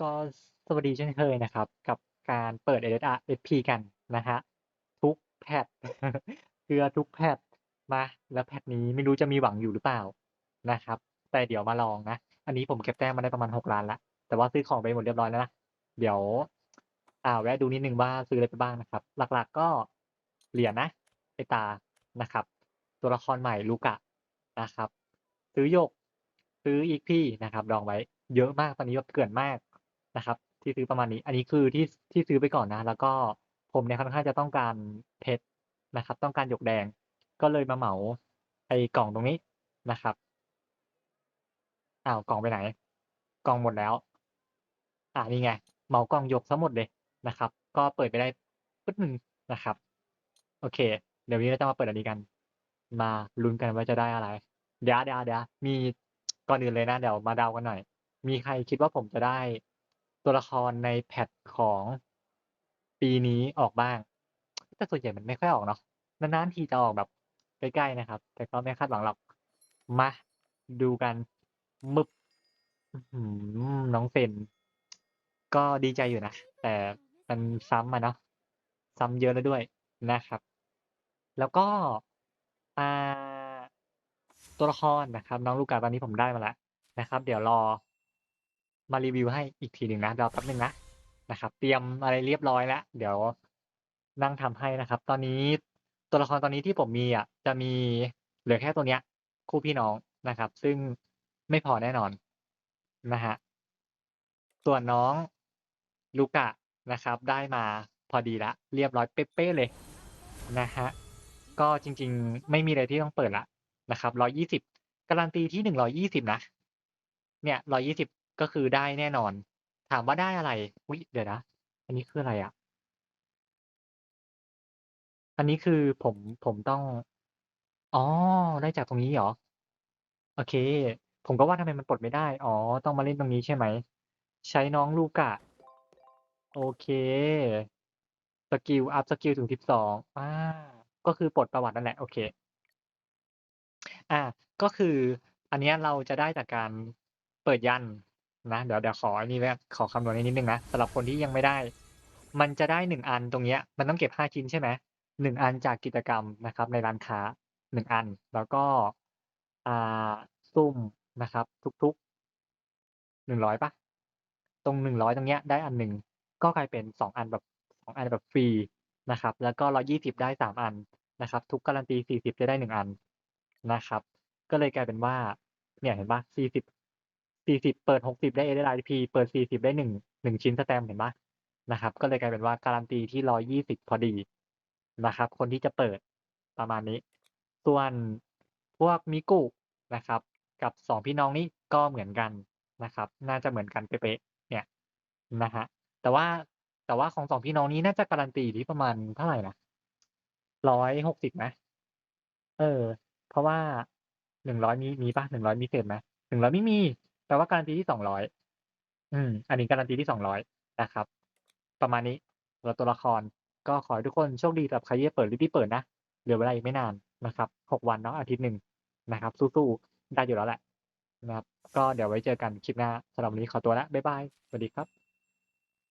ก็สวัสดีเช่นเคยนะครับ กับการเปิด SSR SP กันนะครับทุกแพทเพื่อทุกแพทมาแล้วแพทนี้ไม่รู้จะมีหวังอยู่หรือเปล่านะครับ แต่เดี๋ยวมาลองนะ อันนี้ผมเก็บแต้มมาได้ประมาณ6ล้านล้วแต่ว่าซื้อของไปหมดเรียบร้อยแล้วนะเดี๋ยว อ่าแวะดูนิดนึงว่าซื้ออะไรไปบ้างนะครับ หลักๆก็เหรียญนะไอตานะครับ ตัวละครใหม่ลูกะนะครับ ซื้อโยกซื้ออีกพี่นะครับดองไว้เยอะมากตอนนี้แบบเกลื่อนมาก นะครับ ที่ซื้อประมาณนี้ อันนี้คือที่ที่ซื้อไปก่อนนะ แล้วก็ผมเนี่ยค่อนข้างจะต้องการเพชรนะครับ ต้องการหยกแดง ก็เลยมาเหมาไอ้กล่องตรงนี้นะครับอ้าวกล่องไปไหน กล่องหมดแล้ว อ่านี่ไง เหมากล่องหยกซะหมดเลยนะครับ ก็เปิดไปได้ปึ๊ดหนึ่งนะครับ โอเค เดี๋ยวนี้เราจะมาเปิดอันนี้กัน มาลุ้นกันว่าจะได้อะไร เดี๋ยวเดี๋ยวเดี๋ยวมีก่อนอื่นเลยนะ เดี๋ยวมาเดากันหน่อย มีใครคิดว่าผมจะได้ ตัวละครในแพทของปีนี้ออกบ้าง แต่ส่วนใหญ่มันไม่ค่อยออกเนาะนานๆทีจะออกแบบใกล้ๆนะครับ แต่ก็ไม่คาดหวังหรอกมาดูกันมึบน้องเซนก็ดีใจอยู่นะ แต่มันซ้ำอะเนาะซ้ำเยอะแล้วด้วยนะครับ แล้วก็ตัวละครนะครับ น้องลูกกาตอนนี้ผมได้มาแล้วนะครับ เดี๋ยวรอ มารีวิวให้อีกทีหนึ่งนะรอแป๊บหนึ่งนะนะครับ เตรียมอะไรเรียบร้อยแล้วเดี๋ยวนั่งทำให้นะครับ ตอนนี้ตัวละครตอนนี้ที่ผมมีอะจะมีเหลือแค่ตัวเนี้ย คู่พี่น้องนะครับ ซึ่งไม่พอแน่นอนนะฮะส่วนน้องลูกะนะครับ ได้มาพอดีละ เรียบร้อยเป๊ะๆเลยนะฮะก็จริง ๆ ไม่มีอะไรที่ต้องเปิดละนะครับร้อยี่สิบการันตีที่หนึ่งร้อยี่สิบนะ เนี่ยร้อยี่สิบ ก็คือได้แน่นอน ถามว่าได้อะไรอุ้ยเดี๋ยวนะ อันนี้คืออะไรอะ อันนี้คือผมผมต้อง อ๋อ ได้จากตรงนี้เหรอ โอเค ผมก็ว่าทำไมมันปลดไม่ได้ อ๋อ ต้องมาเล่นตรงนี้ใช่ไหม ใช้น้องลูกะ โอเค สกิล อัพสกิลถึงสิบสองอาก็คือปลดประวัตินั่นแหละ โอเคอ่าก็คืออันนี้เราจะได้จากการเปิดยัน นะเดี๋ยวเดี๋ยวขออันนี้แวบขอคำนวณนิดนึงนะสำหรับคนที่ยังไม่ได้ มันจะได้หนึ่งอันตรงเนี้ย มันต้องเก็บห้าชิ้นใช่ไหมหนึ่งอันจากกิจกรรมนะครับ ในร้านค้าหนึ่งอัน แล้วก็อ่าซุ่มนะครับ ทุกๆหนึ่งร้อยปล่า?ตรงหนึ่งร้อยตรงเนี้ยได้อันหนึ่งก็กลายเป็นสองอันแบบสองอันแบบฟรีนะครับ แล้วก็ร้อยยี่สิบได้สามอันนะครับ ทุกการันตีสี่สิบจะได้หนึ่งอันนะครับ ก็เลยกลายเป็นว่า เนี่ยเห็นปล่า?สี่สิบ สี่สิบเปิดหกสิบได้ SSRP เปิดสี่สิบได้หนึ่งหนึ่งชิ้นสแตมเห็นเปล่า?นะครับ ก็เลยกลายเป็นว่าการันตีที่ร้อยี่สิบพอดีนะครับ คนที่จะเปิดประมาณนี้ ส่วนพวกมิกุนะครับ กับสองพี่น้องนี้ก็เหมือนกันนะครับ น่าจะเหมือนกันเป๊ะเนี่ยนะครับแต่ว่าแต่ว่าของสองพี่น้องนี้น่าจะการันตีที่ประมาณเท่าไหร่นะร้อยหกสิบไหม?เออ เพราะว่าหนึ่งร้อยมีมีปล่า?หนึ่งร้อยมีเศษไหม?หนึ่งร้อยไม่มี แปลว่าการันตีที่สองร้อยอืม อันนี้การันตีที่สองร้อยนะครับ ประมาณนี้เราตัวละครก็ขอให้ทุกคนโชคดีกับใครที่จะเปิดรีบๆเปิดนะเหลือเวลาอีกไม่นานนะครับหกวันเนาะอาทิตย์หนึ่งนะครับ สู้ๆได้อยู่แล้วแหละนะครับ ก็เดี๋ยวไว้เจอกันคลิปหน้าสำหรับวันนี้ขอตัวละบ๊ายบายสวัสดีครับ